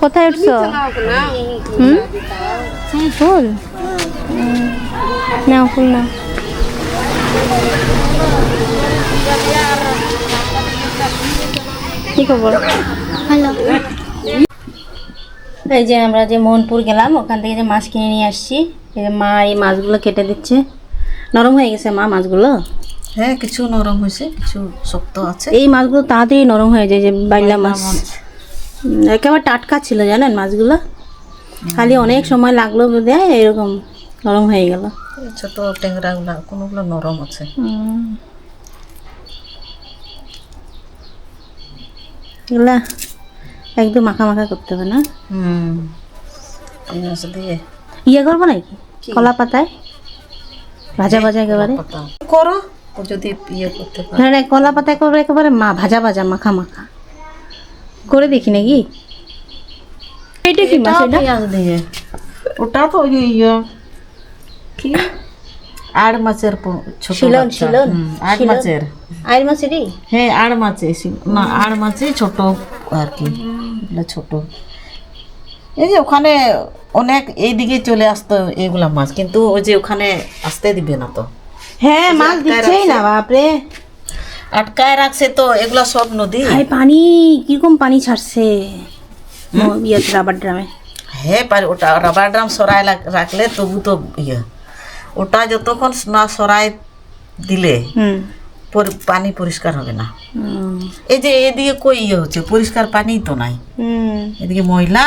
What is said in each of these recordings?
কোথায় উঠছো? হুম? ফুল। নাও ফুল নাও। কি খবর? ভালো। এই যে আমরা যে মোহনপুর গেলাম ওখান থেকে যে মাছ কিনে নিয়ে আসছি। এই যে মা এই মাছগুলো কেটে দিচ্ছে। নরম হয়ে গেছে মা মাছগুলো? হ্যাঁ কিছু নরম হয়েছে কিছু শক্ত আছে। এই মাছগুলো তাড়াতাড়ি নরম হয়ে যায় যে বাইলা মাছ। একেবারে টাটকা ছিল জানেন মাছগুলো? খালি অনেক সময় লাগল দেয় এরকম নরম হয়ে গেল। ছোট ট্যাংরা গুলা কোনোগুলো নরম আছে। এগুলা একদম মাখা মাখা করতে হবে না? হুম। দিয়ে ইয়ে করব নাকি? কলা পাতায়? ভাজা ভাজা একেবারে? করো। ও যদি ইয়ে করতে পারো। কলা করব একেবারে মা ভাজা ভাজা মাখা মাখা। করে দেখি নাকি? এটা কি মাছ এটা? পেঁয়াজ দিয়ে। ওটা তো ওই ইয়ে কি? আড় মাছের ছোট শিলন, বাচ্চা। শিলন, আড় মাছের। আইর মাছেরই? হ্যাঁ আড় মাছে না আড় মাছে ছোট আর কি। ছোট। এই যে ওখানে অনেক এইদিকে চলে আসতো এগুলা মাছ কিন্তু ওই যে ওখানে আসতে দিবে না তো। হ্যাঁ মাছ দিচ্ছেই না বাপরে। আটকায় রাখছে তো এগুলা সব নদী? ভাই পানি কীরকম পানি ছাড়ছে? ইয়েতে রাবার ড্রামে। হ্যাঁ পারে ওটা রাবার ড্রাম সরাই রাখলে তবু তো ইয়ে। ওটা যতক্ষণ না সরাই দিলে পানি পরিষ্কার হবে না। এই যে এদিকে কই ইয়ে হচ্ছে? পরিষ্কার পানি তো নাই। এদিকে ময়লা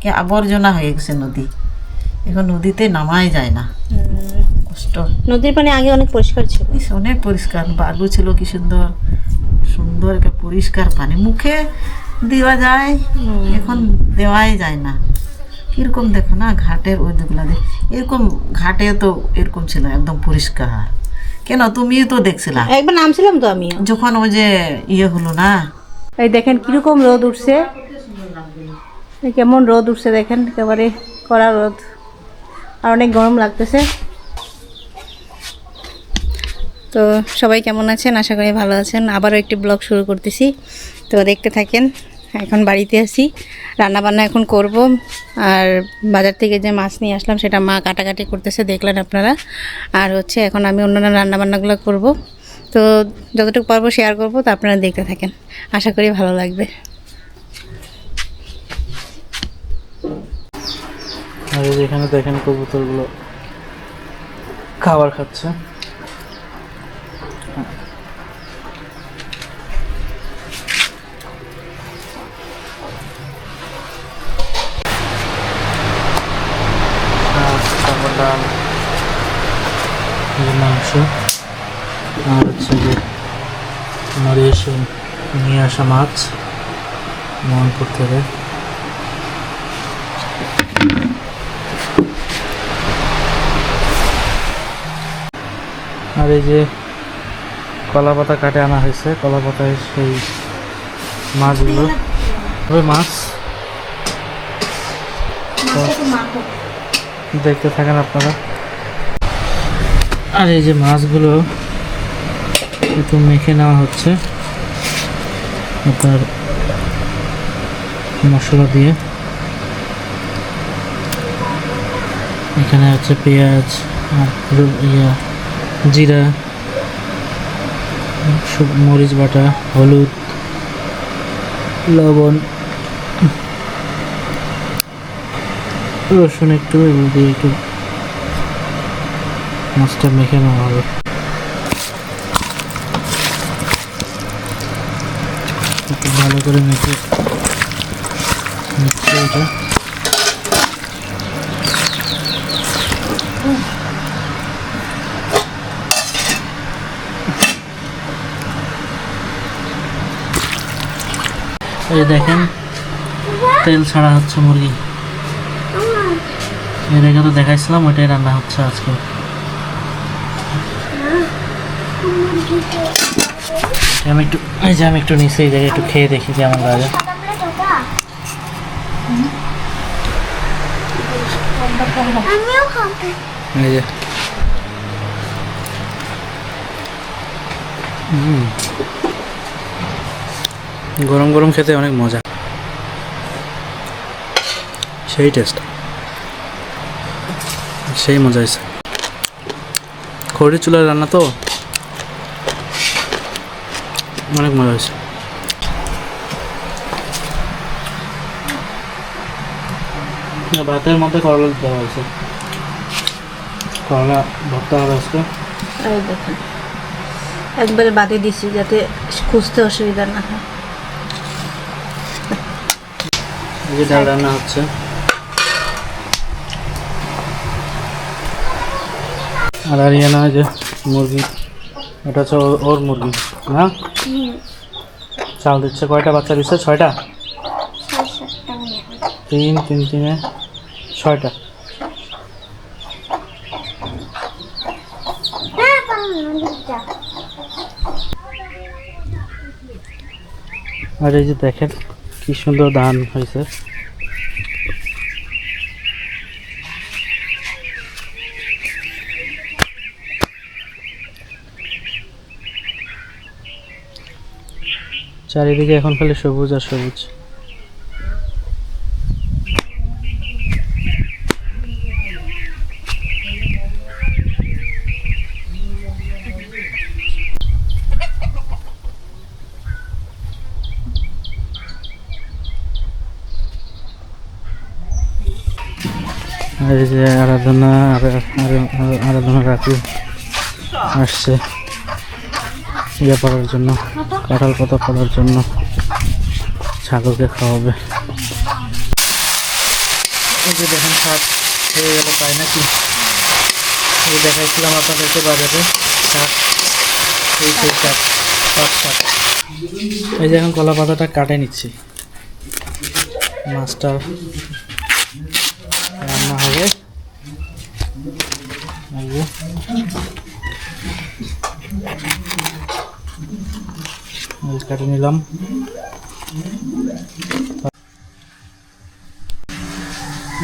কে আবর্জনা হয়ে গেছে নদী। এখন নদীতে নামাই যায় না। কষ্ট। নদীর পানি আগে অনেক পরিষ্কার ছিল। অনেক পরিষ্কার। বালু ছিল কি সুন্দর। সুন্দর একটা পরিষ্কার পানি। মুখে দেওয়া যায় এখন দেওয়াই যায় না। কীরকম দেখো না ঘাটের ওই দিকগুলা দেখ এরকম ঘাটে তো এরকম ছিল একদম পরিষ্কার। কেন? তুমিও তো দেখছিলা। একবার নামছিলাম তো আমি যখন ওই যে ইয়ে হলো না? এই দেখেন কীরকম রোদ উঠছে। কেমন রোদ উঠছে দেখেন একেবারে কড়া রোদ। আর অনেক গরম লাগতেছে। তো সবাই কেমন আছেন? আশা করি ভালো আছেন। আবারও একটি ব্লগ শুরু করতেছি। তো দেখতে থাকেন, এখন বাড়িতে আছি। রান্না বান্না এখন করব। আর বাজার থেকে যে মাছ নিয়ে আসলাম, সেটা মা কাটাকাটি করতেছে, দেখলেন আপনারা। আর হচ্ছে এখন আমি অন্যান্য রান্নাবান্নাগুলো করব। তো যতটুকু পারব শেয়ার করব, তো আপনারা দেখতে থাকেন। আশা করি ভালো লাগবে। এখানে দেখেন কবুতরগুলো খাবার খাচ্ছে আর তারপর ডাল এই যে মাংস। আর হচ্ছে যে নড়িয়ে এসে নিয়ে আসা মাছ। মোহনপুর থেকে আর এই যে কলা পাতা কাটে আনা হয়েছে। কলা পাতায় সেই মাছগুলো। ওই মাছ। তো দেখতে থাকেন আপনারা। আর এই যে মাছগুলো একটু মেখে নেওয়া হচ্ছে। আপনার মশলা দিয়ে। এখানে হচ্ছে পেঁয়াজ, আর ইয়া, জিরা মরিচ বাটা, হলুদ, লবণ, রসুন একটু, এগুলো দিয়ে একটু মাছটা মেখে নেওয়া হবে ভালো করে মেখে নিচ্ছে এটা। এই দেখেন, তেল ছাড়া হচ্ছে মুরগি। এর আগে তো দেখাইছিলাম, ওইটাই রান্না হচ্ছে আজকে। আমি একটু এই যে আমি একটু নিচে এই একটু খেয়ে দেখি কেমন লাগে। এই যে। হুম। গরম গরম খেতে অনেক মজা। সেই টেস্ট সেই মজা হয়েছে খড়ি চুলার রান্না তো? অনেক মজা হয়েছে। ভাতের মধ্যে করলা দেওয়া হয়েছে করলা ভর্তা হবে আজকে। এই দেখেন একবারে বাদে দিছি যাতে খুঁজতে অসুবিধা না হয়। যে ডাল রান্না হচ্ছে। আর আরিয়ানা এই যে মুরগি। এটা হচ্ছে ওর- মুরগি হ্যাঁ? চাল দিচ্ছে কয়টা? বাচ্চা দিচ্ছে ছয়টা? তিন তিন, তিনে ছয়টা। আর এই যে দেখেন, কি সুন্দর ধান হয়েছে। চারিদিকে এখন খালি সবুজ আর সবুজ। আর এই যে আরাধনা, আর- আর- আর- আরাধনা রাখু আসছে। ইয়ে করার জন্য। কাঁঠাল পাতা করার জন্য ছাগলকে খাওয়াবে। এই যে দেখেন শাক হয়ে গেল তাই নাকি? এই দেখাইছিলাম আপনাদেরকে বাজারে শাক এই সেই শাক পাট শাক এই যে এখন কলা পাতাটা কাটে নিচ্ছি। মাছটা রান্না হবে এই যে এই কাটে নিলাম।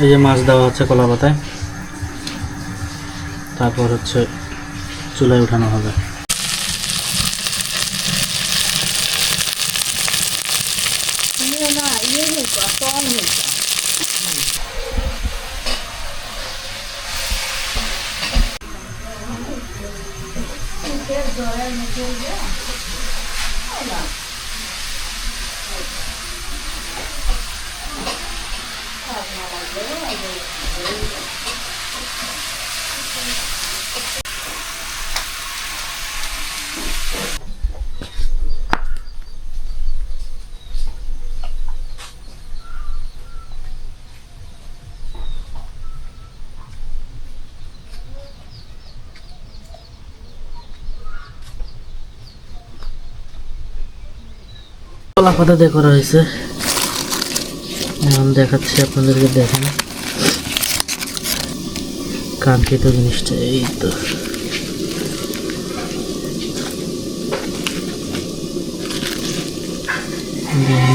এই যে মাছ দেওয়া হচ্ছে কলা পাতায়। তারপর হচ্ছে চুলায় উঠানো হবে। কলা পাতা দিয়ে করা হয়েছে। এখন দেখাচ্ছি আপনাদেরকে দেখেন। কাঙ্ক্ষিত জিনিসটা এই তো।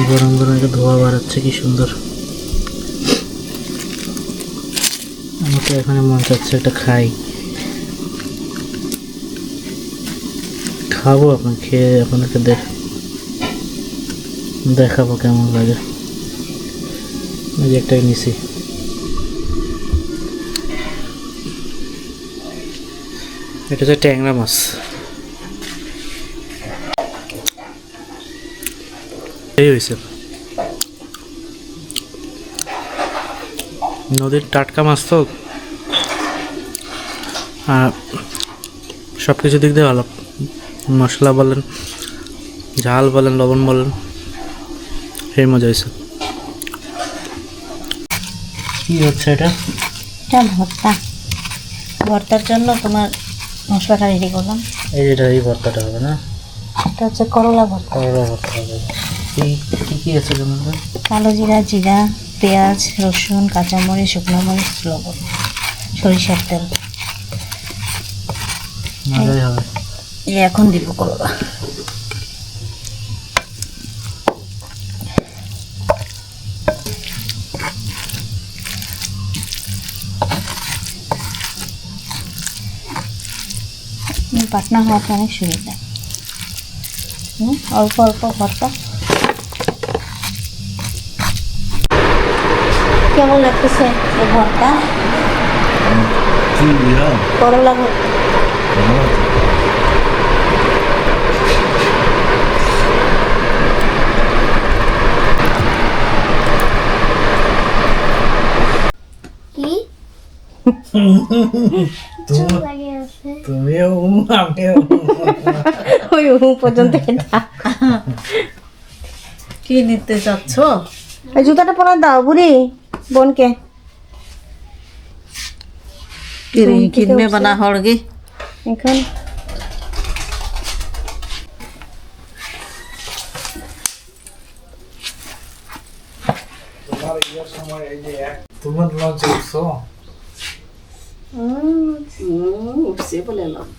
গরম গরম একটা ধোয়া বাড়াচ্ছে, কি সুন্দর। আমার তো এখানে মন চাচ্ছে একটা খাই। খাব আপনার খেয়ে আপনাকে দেখ, দেখাবো কেমন লাগে। একটাই নিছি। এটা হচ্ছে ট্যাংরা মাছ। এই হয়েছে নদীর টাটকা মাছ তো। আর সব কিছু দিক দিয়ে ভালো। মশলা বলেন, ঝাল বলেন, লবণ বলেন, সেই মজা হয়েছে কি হচ্ছে এটা ভর্তা। ভর্তার জন্য তোমার মশলাটা রেডি করলাম। এই যেটা এই ভর্তাটা হবে না? এটা হচ্ছে করলা ভর্তা। করলা ভর্তা হবে। কি কি কি আছে তোমার কালো জিরা জিরা পেঁয়াজ রসুন কাঁচামরিচ শুকনো মরিচ লবণ সরিষার তেল। এই এখন দিব করলা। পাতনা হওয়ার কারণে শুয়ে যায় অল্প অল্প ভর্তা। কেমন লাগতেছে এই ভর্তা? করলা ভর্তা। লাগে আছে তুমিও আমিও ওই উ পর্যন্ত এটা কি নিতে চাচ্ছ এই জুতাটা পরা দাও বুড়ি বোনকে কিনবে বানা হড়গে এখন তোমার লঞ্চ উঠছো বলে লঞ্চ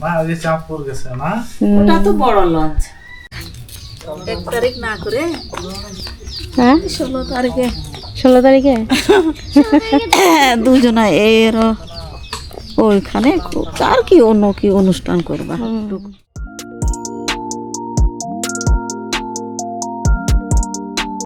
না ওই যে চাঁদপুর গেছে না ওটা তো বড় লঞ্চ এক তারিখ না করে হ্যাঁ? ষোলো তারিখে। ষোলো তারিখে? দুজনা এর ওইখানে কার কি অন্য কি অনুষ্ঠান করবা?